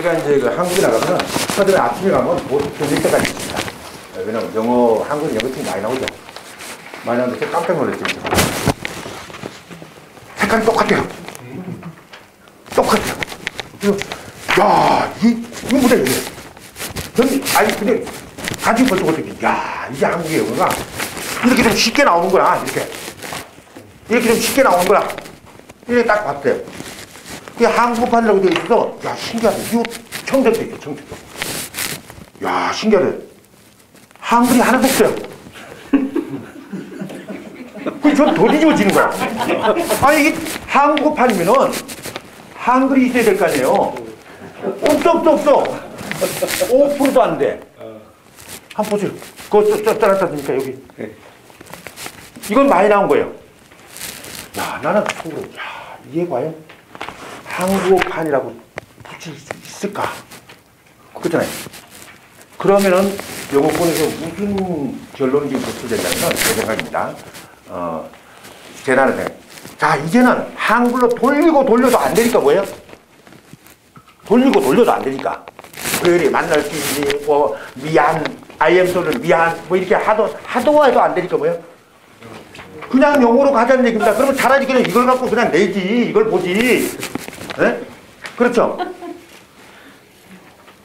제가 이제 그 한국에 나가면 서점에 아침에 가면 보통 때까지 있습니다. 네, 왜냐면 영어, 한국은 영어 팀 많이 나오죠. 많이 나오는데 깜짝 놀랐죠. 색깔이 똑같아요. 똑같아요. 야, 이, 이거 뭐다, 이게. 저는, 아니, 근데, 가지고 벌써 어떻게, 야, 이게 한국의 영어가 이렇게 좀 쉽게 나오는 거야, 이렇게. 이렇게 좀 쉽게 나오는 거야. 이렇게 딱 봤어요. 그게 한국판이라고 되어 있어서, 야, 신기하다. 이거 청tex도 있어, 청tex도. 야, 신기하다. 한글이 하나도 없어요. 그전 더 뒤집어지는 거야. 아니, 이게 한국판이면은 한글이 있어야 될 거 아니에요. 없어, 없어, 없어. 5%도 안 돼. 한 번 보세요. 그거 써, 써놨다니까, 여기. 이건 많이 나온 거예요. 야, 나는 속으로, 야, 이게 과연 한국판이라고 붙일 수 있을까? 그렇잖아요. 그러면은 영어권에서 무슨 결론이 도출된다면 제 생각입니다. 어, 재난의 생각. 자, 이제는 한글로 돌리고 돌려도 안 되니까 뭐예요? 돌리고 돌려도 안 되니까. 그래, 만날 수 있니, 뭐, 미안, 아이엠소는 미안, 뭐 이렇게 하도, 하도 해도 안 되니까 뭐예요? 그냥 영어로 가자는 얘기입니다. 그러면 차라리 그냥 이걸 갖고 그냥 내지, 이걸 보지. 예? 그렇죠?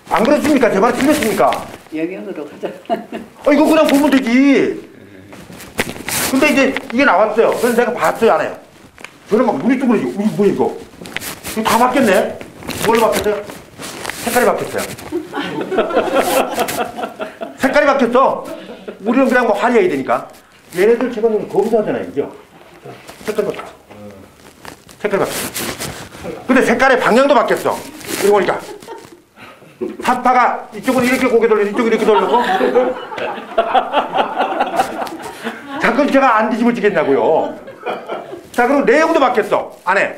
안 그렇습니까? 제 말 틀렸습니까? 영역으로 가자. 어, 이거 그냥 보면 되지. 근데 이제 이게 나왔어요. 그래서 내가 봤어요, 안 해요? 저는 막 눈이 쭈그러지고, 이거 뭐야, 이거? 이거 다 바뀌었네? 뭘로 바뀌었어요? 색깔이 바뀌었어요. 색깔이 바뀌었어. 우리는 그냥 뭐 화려해야 되니까. 얘네들 제가 거기서 하잖아요, 그죠? 색깔 바뀌었어. 색깔 바뀌었어. 근데 색깔의 방향도 바뀌었어. 그러고 보니까. 파파가 이쪽은 이렇게 고개 돌리고 이쪽은 이렇게 돌리고 자꾸 제가 안 뒤집어지겠냐고요. 자 그리고 내용도 바뀌었어. 안에.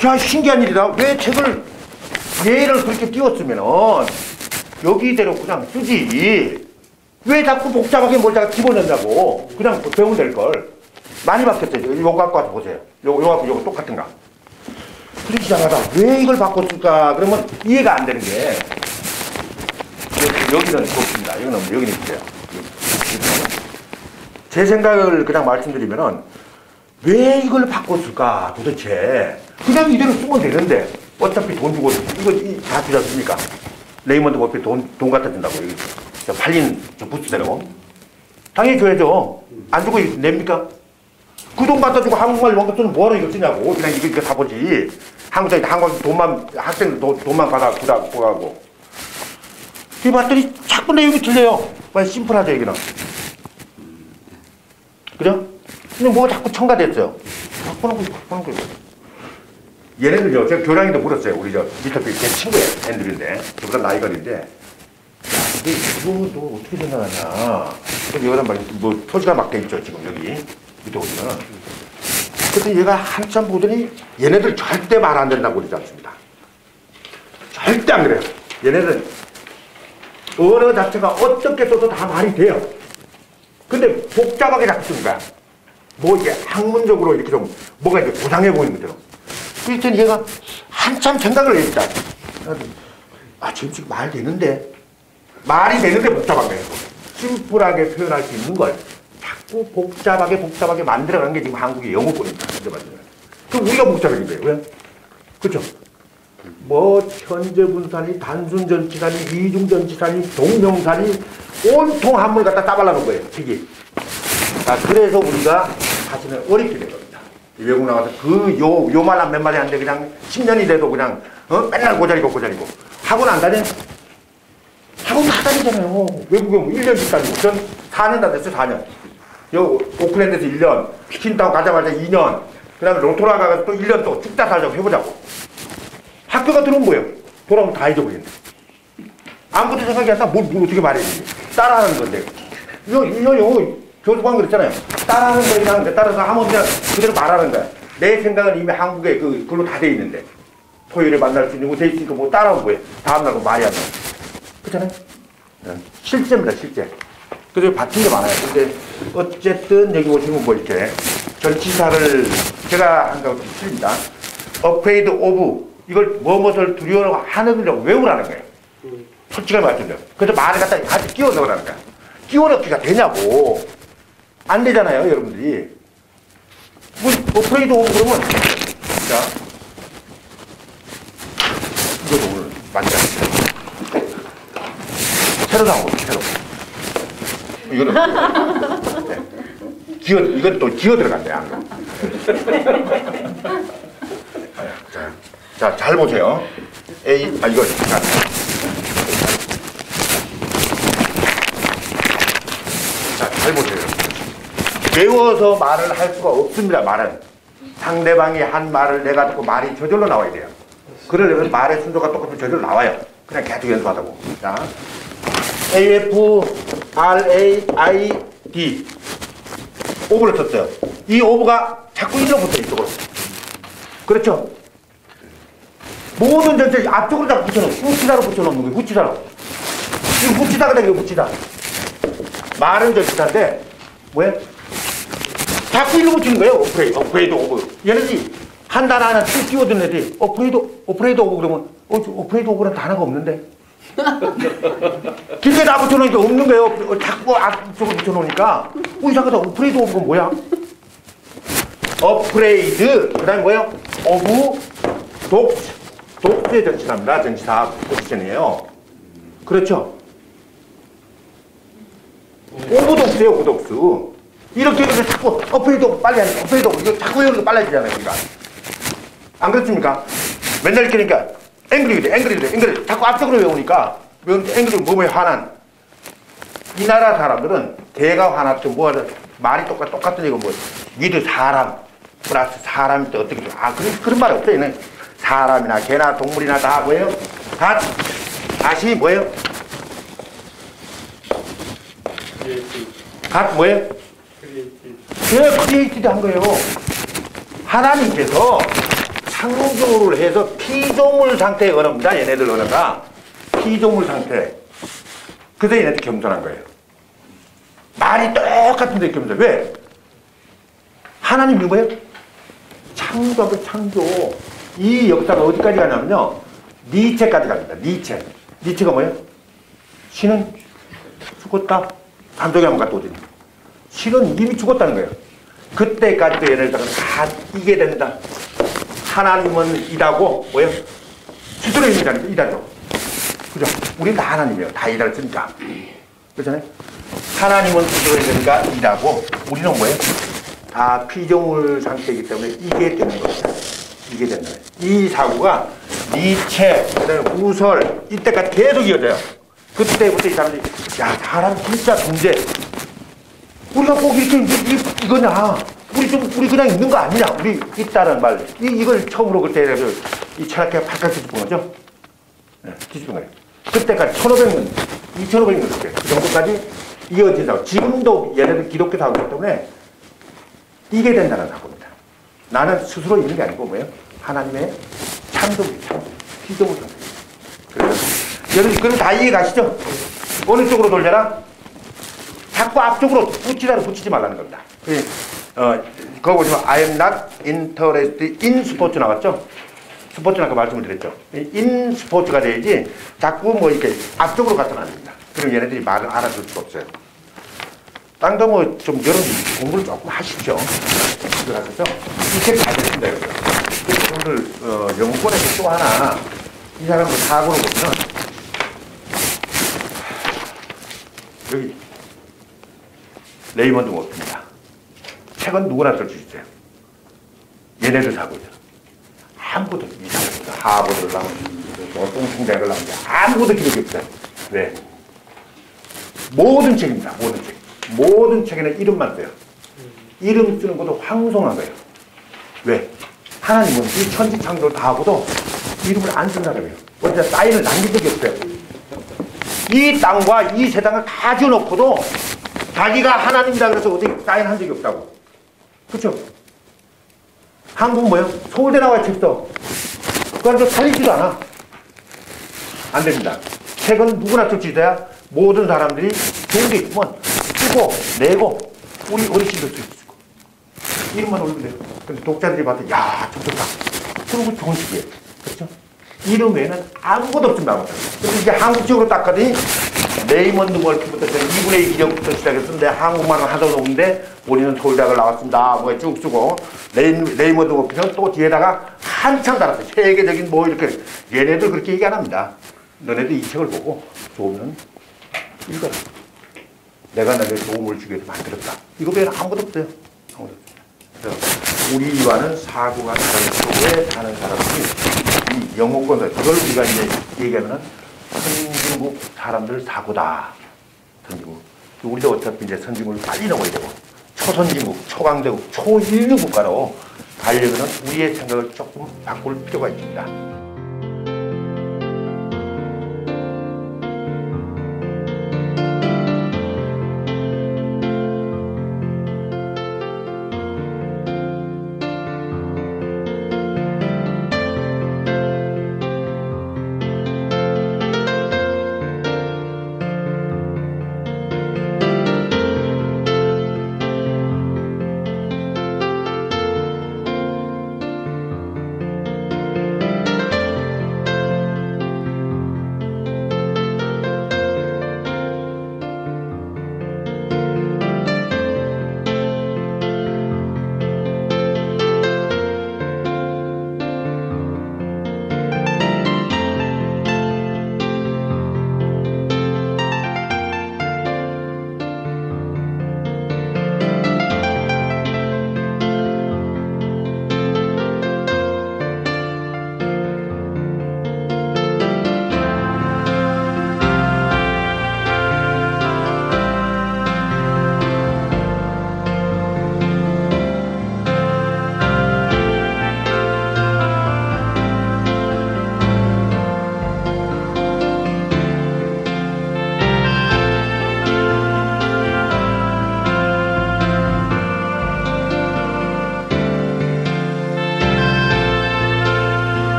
자 신기한 일이다. 왜 책을 얘를 그렇게 띄웠으면은 여기대로 그냥 쓰지. 왜 자꾸 복잡하게 뭘 자꾸 집어넣냐고. 그냥 배우면 될걸 많이 바뀌었어요 요거 갖고 와서 보세요 요거 요거 갖고 요거 똑같은가 그렇게 이상하다. 왜 이걸 바꿨을까? 그러면 이해가 안 되는 게 여기- 여기는 좋습니다. 여기는 여기는 있어요. 제 생각을 그냥 말씀드리면은 왜 이걸 바꿨을까 도대체 그냥 이대로 쓰면 되는데 어차피 돈 주고 이거 이- 다 주지 않습니까? 레이먼드 버피 돈, 돈 갖다 준다고 여기 저 팔린 저 부스대로 당연히 줘야죠. 안 주고 냅니까? 그 돈 갖다 주고 한국말 원가서는 뭐하러 이거 쓰냐고. 그냥 이거, 이거 다 보지. 한국에 한국 돈만, 학생들 돈, 돈만 받아, 구다, 구하고. 그 봤더니 자꾸 내용이 틀려요. 왜 심플하죠, 여기는. 그죠? 근데 뭐가 자꾸 첨가됐어요. 바꾸는 거, 바꾸는 거예요. 얘네들요, 제가 교장님도 물었어요. 우리 저 밑에 제 친구예요. 앤드류인데. 저보다 나이가 어린데. 야, 근데 이거 너 어떻게 생각하냐. 여기다 막, 뭐, 표지가 막돼 있죠, 지금 여기. 밑에 보시면. 그래서 얘가 한참 보더니 얘네들 절대 말 안 된다고 그러지 않습니다. 절대 안 그래요. 얘네들 언어 자체가 어떻게 써도 다 말이 돼요. 근데 복잡하게 쓰는 거야. 뭐 이게 학문적으로 이렇게 좀 뭐가 이렇게 고상해 보이는 것처럼. 그랬더니 얘가 한참 생각을 했다. 아, 지금 지금 말 되는데. 말이 되는데 복잡한 거예요. 심플하게 표현할 수 있는 걸 자꾸 복잡하게 복잡하게 만들어가는 게 지금 한국의 영어권입니다. 현재. 그럼 우리가 복잡해진 거예요. 왜? 그렇죠? 뭐 현재분사니 단순 전치사니 이중 전치사니 동명사니 온통 한물 갖다 따발라 놓은 거예요. 책이. 자, 그래서 우리가 사실은 어렵게 된 겁니다. 외국 나가서 그 요 요 말한 몇 마디 하는데 그냥 10년이 돼도 그냥 어? 맨날 고자리고 고자리고 학원 안 다녀? 학원 다 다니잖아요. 외국에 뭐 1년씩 다니고 전 4년 다 됐어요. 4년. 요 오클랜드에서 1년, 킨타운 가자마자 2년, 그 다음에 로토라 가서 또 1년 또 죽다 살자고 해보자고. 학교가 들어온 거예요. 돌아오면 다 잊어버리는데. 아무것도 생각이 안 나. 뭘, 뭘 어떻게 말해야지. 따라하는 건데. 이거, 이거 영어 교수관 그랬잖아요. 따라하는 거 그냥 따라서 하면 그냥 그대로 말하는 거야. 내 생각은 이미 한국에 그, 그걸로 다 돼 있는데. 토요일에 만날 수 있는 거돼 있으니까 뭐 따라온 거예요. 다음날 그 말이 안 나. 그렇잖아요. 네. 실제입니다, 실제. 그래서 받친 게 많아요. 근데 어쨌든 여기 보시면 뭐 이렇게 전치사를 제가 한 거좀 틀립니다. afraid of 이걸 뭐뭇을 두려워 하느라고 외우라는 거예요. 솔직하게 말씀드려. 그래서 말을 갖다 같이 끼워 넣으라는 거야. 끼워 넣기가 되냐고. 안 되잖아요, 여러분들이. 뭐, 오프레이드 오고 그러면, 자. 이거 오늘 만져. 새로 나오고, 새로. 이거는. 네. 기어, 이건 또 기어 들어간대, 안 자, 자, 잘 보세요. A, 아, 이거, 자. 자, 잘 보세요. 외워서 말을 할 수가 없습니다, 말은. 상대방이 한 말을 내가 듣고 말이 저절로 나와야 돼요. 그러려면 말의 순서가 똑같으면 저절로 나와요. 그냥 계속 연습하다고. 자. A, F, R, A, I, D. 오브를 썼어요. 이 오브가 자꾸 일로 붙어 이쪽으로. 그렇죠? 모든 전체 앞쪽으로 다 붙여놓은 후치다로 붙여놓는 거예요. 후치다로. 이 후치다가 되게 후치다. 말은 절치다인데 뭐야? 자꾸 일로 붙이는 거예요. 오프레이드, 오프레이드 오브. 얘네들이 한 단어 하나 쭉 끼워든 애들이 오프레이드, 오프레이드 오브 그러면 어, 저 오프레이드 오브는 단어가 없는데. 길게 다 붙여놓으니까 없는 거예요. 어, 자꾸 앞쪽으로 붙여놓으니까 어, 이상하다. 오프레이드 오브가 뭐야? 업그레이드 그 다음에 뭐예요? 오브 독 독수의 전치사입니다. 전치사 포지션이에요. 그렇죠? 오브 독수예요. 오브 독수. 이렇게 해서 자꾸 업그레이드 오브 빨리 하는 업그레이드 오브 이거 자꾸 외우니까 빨라지잖아요. 우리가. 안 그렇습니까? 맨날 이렇게 그러니까 앵그리게 돼, 앵그리 자꾸 앞쪽으로 외우니까 외우니까 앵그리 몸에 화난 이 나라 사람들은 개가 화났죠. 뭐 하든 말이 똑같 똑같은 이거 뭐 니들 사람 플러스 사람이 또 어떻게 좀- 아 그런 그런 말 없어요. 얘는 사람이나 개나 동물이나 다 뭐예요? 다 다시 뭐예요? 각 뭐예요? 왜 크리에이티드 한 거예요? 하나님께서 창조를 해서 피조물 상태의 언어입니다. 얘네들 언어가 피조물 상태. 그래서 얘네들 겸손한 거예요. 말이 똑같은데 겸손. 왜? 하나님이 뭐예요? 창조하고 창조. 이 역사가 어디까지 가냐면요. 니체까지 갑니다. 니체. 니체가 뭐예요? 신은 죽었다. 감독이 한번 갖다 오더니. 신은 이미 죽었다는 거예요. 그때까지도 얘네들은 다 이게 된다. 하나님은 이다고, 뭐예요? 스스로 있는 이다죠. 그죠? 우린 다 하나님이에요. 다 이다를 쓰니까. 그렇잖아요? 하나님은 있으니까 이다고, 우리는 뭐예요? 다 피조물 상태이기 때문에 이게 되는 겁니다. 이게 된다. 이 사고가 니체, 후설, 이때까지 계속 이어져요. 그때부터 이 사람들이, 야, 사람 진짜 존재. 우리가 꼭 이렇게 이, 이, 이거냐. 우리 좀, 우리 그냥 있는 거 아니냐. 우리 있다는 말. 이, 이걸 처음으로 그때 그, 이 철학회 팔까 뒤집은 거죠. 네, 뒤집은. 그때까지 1500년, 2500년 그때 그 정도까지 이어진다고. 지금도 얘네들 기독교 사고이기 때문에 이게 된다는 사고입니다. 나는 스스로 있는 게 아니고 뭐예요? 하나님의 창조물, 창조, 피조물 창조. 그래서 여러분 그럼 다 이해 가시죠? 어느 쪽으로 돌려라? 자꾸 앞쪽으로 붙이다를 붙이지 말라는 겁니다. 그, 어, 그거 보시면 I am not interested in 스포츠 나왔죠? 스포츠는 아까 말씀을 드렸죠. in 스포츠가 돼야지 자꾸 뭐 이렇게 앞쪽으로 갖다 놔줍니다. 그럼 얘네들이 말을 알아들 수가 없어요. 땅도 뭐 좀 여러분 공부를 조금 하십시오. 들어가셔서 이책잘 됐습니다. 여러분. 그래서 오늘 어, 영권에서 또 하나 이 사람을 사고로 보면 여기 레이먼드 워트입니다. 책은 누구나 쓸 수 있어요. 얘네들 사고죠. 아무것도 이 사람보다 하버드를 나오는 뭐 똥통대학을 나오는데 아무것도 기록이 없어요. 왜? 모든 책입니다. 모든 책. 모든 책에는 이름만 써요. 이름 쓰는 것도 황송한 거예요. 왜? 하나님은 이 천지 창조를 다 하고도 이름을 안쓴 사람이에요. 어디다 사인을 남긴 적이 없어요. 이 땅과 이 세상을 다 지어놓고도 자기가 하나님이라 그래서 어디 사인한 적이 없다고. 그렇죠? 한국 뭐요? 서울대 나와 책 써. 그건 살리지도 않아. 안 됩니다. 책은 누구나 있어야 모든 사람들이 좋은 게 있으면 쓰고 내고 우리 수 있고 이름만 올리면 돼요. 근데 독자들이 봐도 야, 저 좋다. 그러고 좋은 책이에요. 그렇죠? 이름 외에는 아무것도 없습니다. 그래서 이제 한국적으로 딱 가더니 레이먼드 멀티부터 2분의 2 기적부터 시작했었는데 한국말은 하도 높은데 우리는 돌닥을 나왔습니다. 뭐쭉 쓰고 레이, 레이먼드 멀티는 또 뒤에다가 한참 달았어요. 세계적인 뭐 이렇게 얘네들 그렇게 얘기 안 합니다. 너네들 이 책을 보고 좋으면 읽어라. 내가 너에게 도움을 주기 위해서 만들었다. 이거 외에는 아무것도 없어요. 아무것도 없어요. 그래서 우리와는 사고가 다른 쪽에 사는 사람들이 이 영어권을 그걸 우리가 이제 얘기하면은 선진국 사람들 사고다. 선진국. 우리도 어차피 이제 선진국을 빨리 넘어야 되고 초선진국, 초강대국, 초인류 국가로 가려면 우리의 생각을 조금 바꿀 필요가 있습니다.